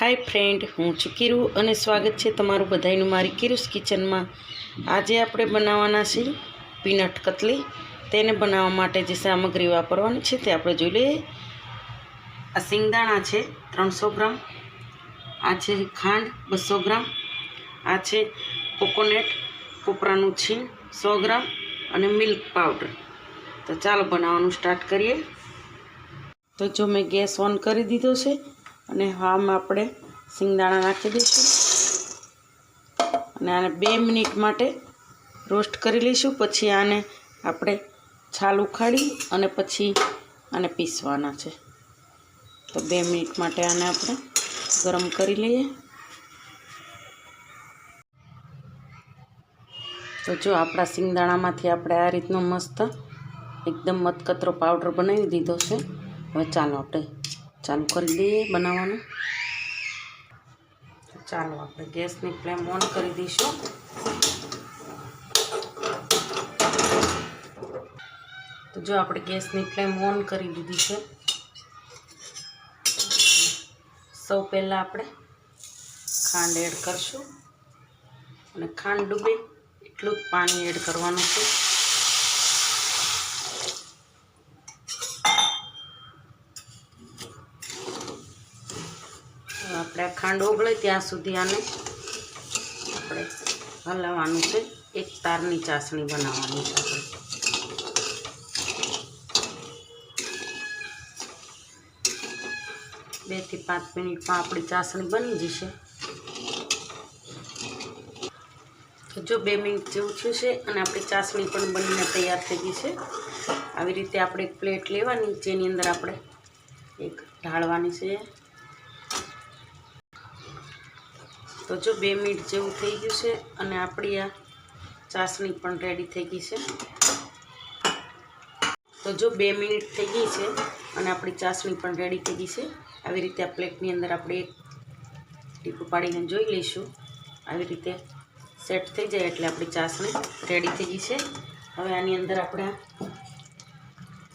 હાય friend હું છું કિરુ અને સ્વાગત છે તમારું બધાયનું મારી કિરુસ કિચનમાં. આજે આપણે બનાવવાના છીએ પીનટ કતલી. તેને બનાવવા માટે જે સામગ્રી વાપરવાની છે તે આપણે જોઈ લઈએ. આ સિંગદાણા છે ત્રણસો ગ્રામ. આ છે ખાંડ બસો ગ્રામ. આ છે કોકોનટ કોપરાનું છીણ સો ગ્રામ અને મિલ્ક પાવડર. તો ચાલો બનાવવાનું સ્ટાર્ટ કરીએ. તો જો મેં ગેસ ઓન કરી દીધો છે અને હવામાં આપણે સિંગદાણા નાખી દઈશું. અને આને બે મિનિટ માટે રોસ્ટ કરી લઈશું. પછી આને આપણે છાલ ઉખાડી અને પછી આને પીસવાના છે. તો બે મિનિટ માટે આને આપણે ગરમ કરી લઈએ. તો જો આપણા સિંગદાણામાંથી આપણે આ રીતનો મસ્ત, એકદમ મતકતરો પાવડર બનાવી દીધો છે. હવે ચાલો આપણે ચાલુ કરી દઈએ બનાવવાનું. ચાલો આપણે ગેસની ફ્લેમ ઓન કરી દઈશું. તો જો આપણે ગેસની ફ્લેમ ઓન કરી દીધી છે. સૌ પહેલાં આપણે ખાંડ એડ કરશું. અને ખાંડ ડૂબે એટલું જ પાણી એડ કરવાનું છે આપણે આ ખાંડ ઓગળે ત્યાં સુધી આને આપણે હલાવવાનું છે. એક તારની ચાસણી બનાવવાની છે આપણે. બેથી પાંચ મિનિટમાં આપણી ચાસણી બની જશે. જો બે મિનિટ જેવું થયું છે અને આપણી ચાસણી પણ બનીને તૈયાર થઈ ગઈ છે. આવી રીતે આપણે એક પ્લેટ લેવાની, જેની અંદર આપણે એક ઢાળવાની છે. તો જો બે મિનિટ જેવું થઈ ગયું છે અને આપણી આ ચાસણી પણ રેડી થઈ ગઈ છે. તો જો બે મિનિટ થઈ ગઈ છે અને આપણી ચાસણી પણ રેડી થઈ ગઈ છે. આવી રીતે આ પ્લેટની અંદર આપણે એક ટીપું પાડીને જોઈ લઈશું. આવી રીતે સેટ થઈ જાય એટલે આપણી ચાસણી રેડી થઈ ગઈ છે. હવે આની અંદર આપણે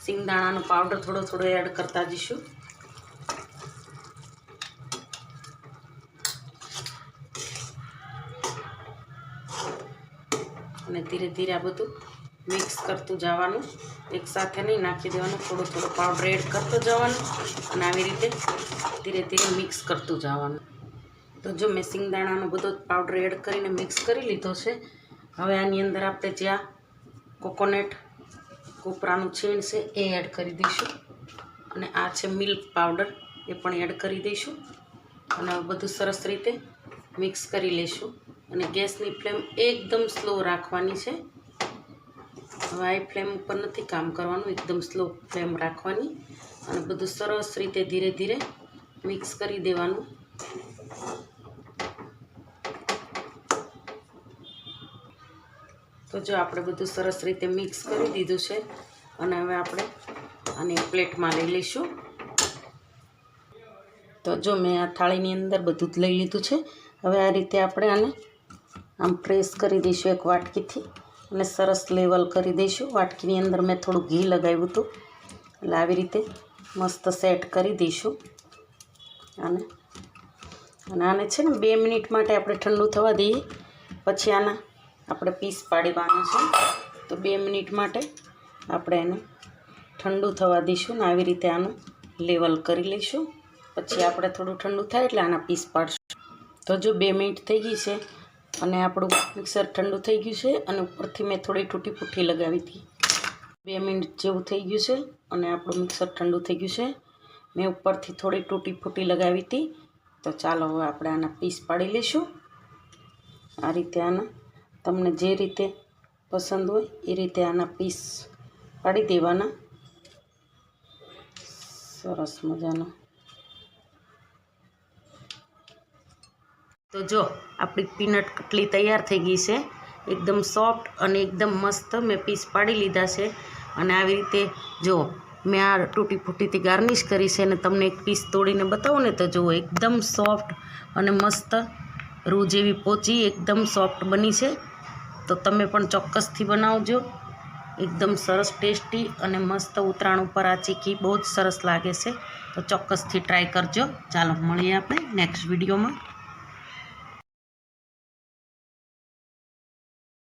સિંગદાણાનો પાવડર થોડો થોડો એડ કરતા જઈશું. અને ધીરે ધીરે આ બધું મિક્સ કરતું જવાનું. એકસાથે નહીં નાખી દેવાનું, થોડું થોડું પાવડર એડ કરતો જવાનું અને આવી રીતે ધીરે ધીરે મિક્સ કરતું જવાનું. તો જો મેં સિંગદાણાનો બધો પાવડર એડ કરીને મિક્સ કરી લીધો છે, હવે આની અંદર આપણે જ્યાં કોકોનટ કોપરાનું છીણ છે એ એડ કરી દઈશું. અને આ છે મિલ્ક પાવડર એ પણ એડ કરી દઈશું. અને બધું સરસ રીતે મિક્સ કરી લઈશું અને ગેસની ફ્લેમ એકદમ સ્લો રાખવાની છે. હાઈ ફ્લેમ ઉપર નથી કામ કરવાનું, એકદમ સ્લો ફ્લેમ રાખવાની અને બધું સરસ રીતે ધીરે ધીરે મિક્સ કરી દેવાનું. તો જો આપણે બધું સરસ રીતે મિક્સ કરી દીધું છે અને હવે આપણે આને પ્લેટમાં લઈ લઈશું. તો જો મેં આ થાળીની અંદર બધું જ લઈ લીધું છે. હવે આ રીતે આપણે આને આમ પ્રેસ કરી દઈશું એક વાટકીથી અને સરસ લેવલ કરી દઈશું. વાટકીની અંદર મેં થોડું ઘી લગાવ્યું હતું. એટલે આવી રીતે મસ્ત સેટ કરી દઈશું. અને અને આને છે ને બે મિનિટ માટે આપણે ઠંડુ થવા દઈએ. પછી આના આપણે પીસ પાડવાના છે. તો બે મિનિટ માટે આપણે એને ઠંડુ થવા દઈશું ને આવી રીતે આનું લેવલ કરી લઈશું. પછી આપણે થોડું ઠંડુ થાય એટલે આના પીસ પાડશું. તો જો બે મિનિટ થઈ ગઈ છે અને આપણું મિક્સર ઠંડુ થઈ ગયું છે અને ઉપરથી મેં થોડી તૂટી ફૂટી લગાવી હતી. બે મિનિટ જેવું થઈ ગયું છે અને આપણું મિક્સર ઠંડુ થઈ ગયું છે. મેં ઉપરથી થોડી તૂટી ફૂટી લગાવી હતી. તો ચાલો હવે આપણે આના પીસ પાડી લઈશું. આ રીતે આના, તમને જે રીતે પસંદ હોય એ રીતે આના પીસ પાડી દેવાના. સરસ મજાના. તો જો, આપણી પીનટ કટલી તૈયાર થઈ ગઈ છે. એકદમ સોફ્ટ અને એકદમ મસ્ત મેં પીસ પાડી લીધા છે. અને આવી રીતે જો, મેં આ તૂટી ફૂટીથી ગાર્નિશ કરી છે અને તમને એક પીસ તોડીને બતાવું ને, તો જુઓ એકદમ સોફ્ટ અને મસ્ત રૂ જેવી પોચી એકદમ સોફ્ટ બની છે. તો તમે પણ ચોક્કસથી બનાવજો. એકદમ સરસ ટેસ્ટી અને મસ્ત ઉતરાણ ઉપર આ ચીકી બહુ જ સરસ લાગે છે. તો ચોક્કસથી ટ્રાય કરજો. ચાલો, મળીએ આપણે નેક્સ્ટ વિડીયોમાં.